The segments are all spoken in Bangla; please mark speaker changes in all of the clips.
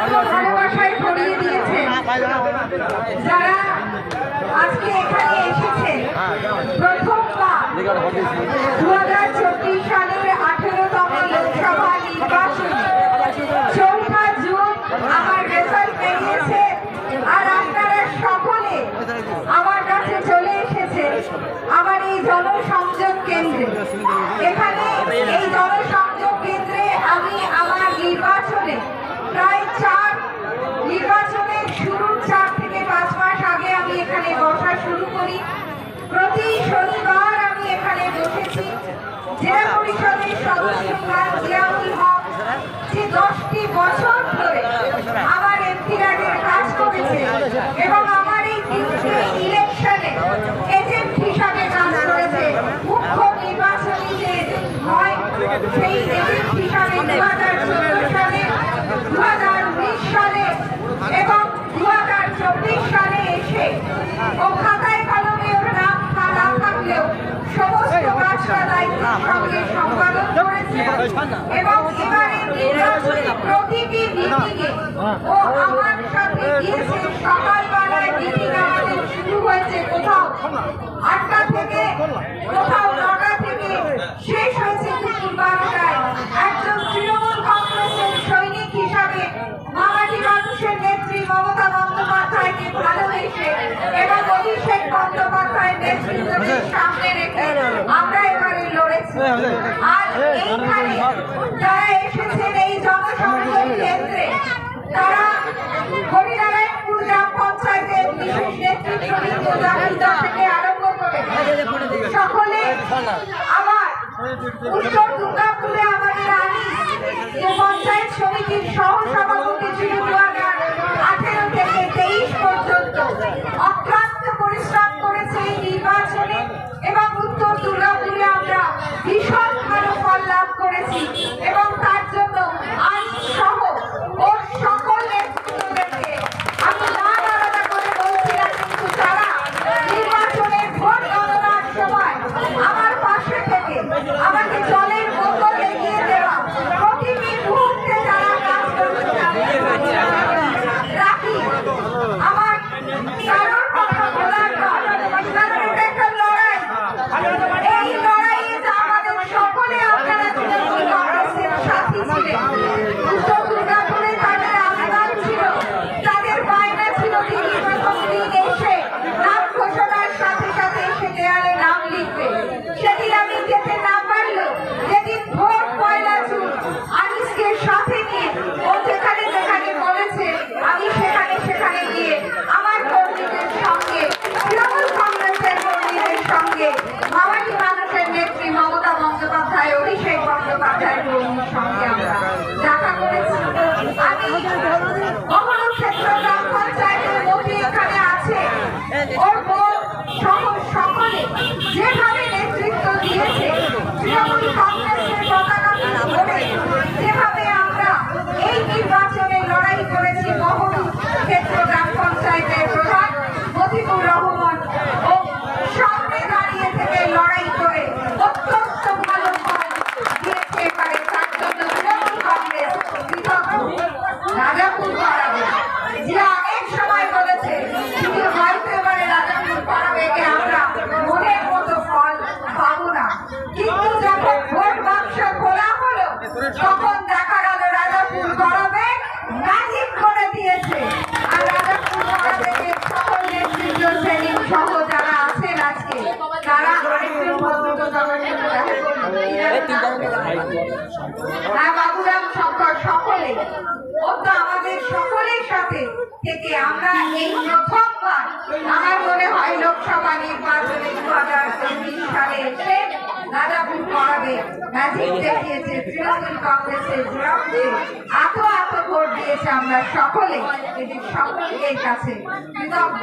Speaker 1: এত ভালোবাসায় ভরিয়ে দিয়েছেন যারা আজকে এখানে এসেছেন প্রথমবার হ্যাঁ, দু হাজার এবং আমার এই ইলেকশনে এজেন্ট হিসাবে কাজ করেছে মুখ্য নির্বাচনী যে হয় সেই এজেন্ট হিসাবে দু হাজার চোদ্দ সালে দু হাজার উনিশ সালে এবং দু হাজার চব্বিশ সালে এসে ওখানে এবং এবারে নির্বাচনী প্রতিটি মিটিংয়ে হ্যাঁ। ও আমার সাথে এসে সকালবেলায় হ্যাঁ। সকলে আবার উত্তর দুর্গাপুরে আমাদের আনি যে সহ সভাপতি ছিলেন দু হাজার আঠেরো থেকে তেইশ পর্যন্ত। Yeah. সাথে আমাদের সকলের সাথে থেকে আমরা এই প্রথমবার আমার মনে হয় লোকসভা নির্বাচনে দু হাজার চব্বিশ সালে এসে দাদাপুর করাবে ম্যাজিক দেখিয়েছে তৃণমূল কংগ্রেসের জোরামকে এত আতো ভোট দিয়েছে আমরা সকলে। এদের সকলের কাছে কৃতজ্ঞ।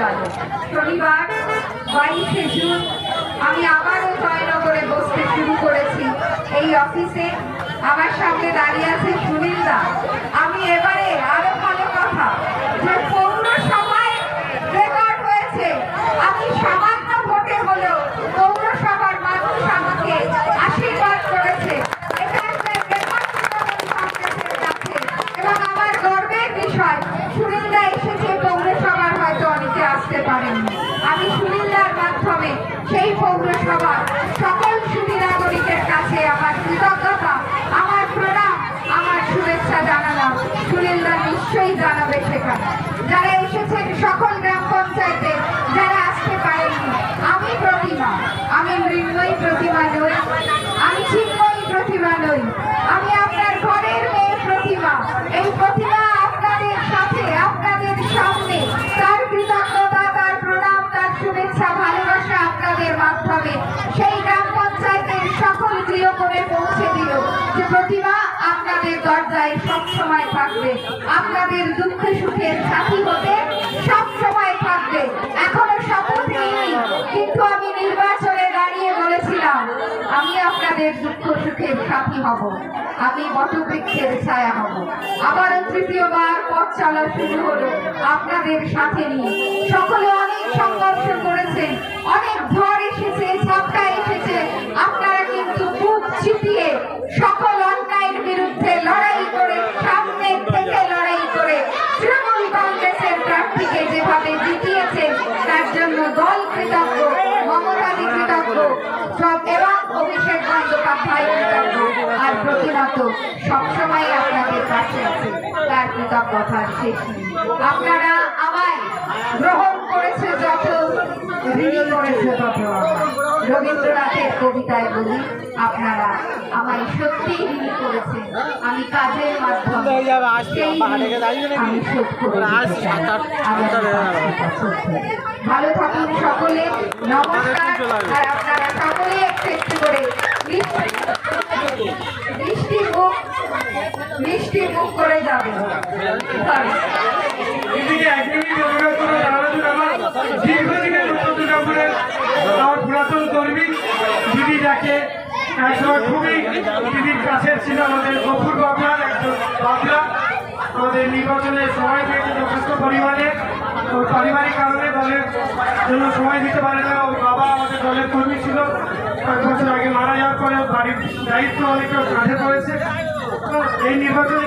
Speaker 1: গেল। শনিবার, বাইশে জুন, আমি আবারও জয়নগরে বসতে শুরু করেছি। এই অফিসে আমার সামনে দাঁড়িয়ে আছে সুনীল দা আমি এবারে আরও ভালো কথা যে পৌরসভায় রেকর্ড হয়েছে আমি সামান্য ভোটে হলেও পৌরসভার মানুষ আমাকে আশীর্বাদ করেছে এটা একটা রেকর্ড কংগ্রেসের কাছে এবং আমার গর্বের বিষয় সুনীলদা এসেছে পৌরসভার হয়তো অনেকে আসতে পারেননি আমি সুনীলদার মাধ্যমে সেই পৌরসভার সকল সুবিধাগরিকের কাছে আমার কৃতজ্ঞতা, আমার প্রণাম, আমার শুভেচ্ছা জানালাম। সুনীলদা নিশ্চয়ই জানাবে সেখানে। যারা এসেছেন সকল গ্রাম পঞ্চায়েতে, যারা আসতে পারেননি, আমি প্রতিমা, আমি মৃন্ময়ী প্রতিমা নই, আমি চিন্ময়ী প্রতিমা নই, আমি আপনার ঘরের মেয়ে প্রতিমা। এই প্রতিমা আপনাদের সাথে, আপনাদের সামনে মাধ্যমে সেই গ্রাম পঞ্চায়েতের সকল গৃহকোণে পৌঁছে দিল যে প্রতিভা আপনাদের দরজায় সবসময় থাকবে। আপনাদের দুঃখ সুখের সাথী হতে সবসময় থাকবে। এখনও শপথ নিইনি কিন্তু আমি নির্বাচনে আমি আপনাদের দুঃখ সুখের সাথী হব। আমি বটবৃক্ষের ছায়া হব। আবার তৃতীয়বার পথ চলা শুরু হলো আপনাদের সাথে নিয়ে। সকলে অনেক সংঘর্ষ করেছেন অনেক ঝড় এসেছে, ঝাপটা এসেছে। আপনারা কিন্তু বুক চিতিয়ে সকল প্রতিনত সবসময় আপনাদের কাছে তার আপনারা আমায় গ্রহণ করেছে যত করেছে তত রবীন্দ্রনাথের কবিতায় বলি, আপনারা আমায় সত্যি আমি কাজের মাধ্যমে
Speaker 2: হয়ে যাবে?
Speaker 1: আমি শোধ করে
Speaker 2: হয়ে।
Speaker 1: ভালো থাকুন সকলে। নমস্কার। আর আপনারা সকলে একটু একটু করে মিষ্টি- মিষ্টি মুখ মিষ্টি মুখ করে যাবেন।
Speaker 3: একসময় খুবই দিদির কাছে ছিল আমাদের গফুর বাবলার একজন আমাদের নির্বাচনে সময় পেয়েছে যথেষ্ট পরিমাণে। পারিবারিক কারণে দলের সময় দিতে পারে না। বাবা আমাদের দলের কর্মী ছিল। কয়েক বছর আগে মারা যাওয়ার পরে বাড়ির দায়িত্ব অনেকটা কাঁধে পড়েছে। এই নির্বাচনে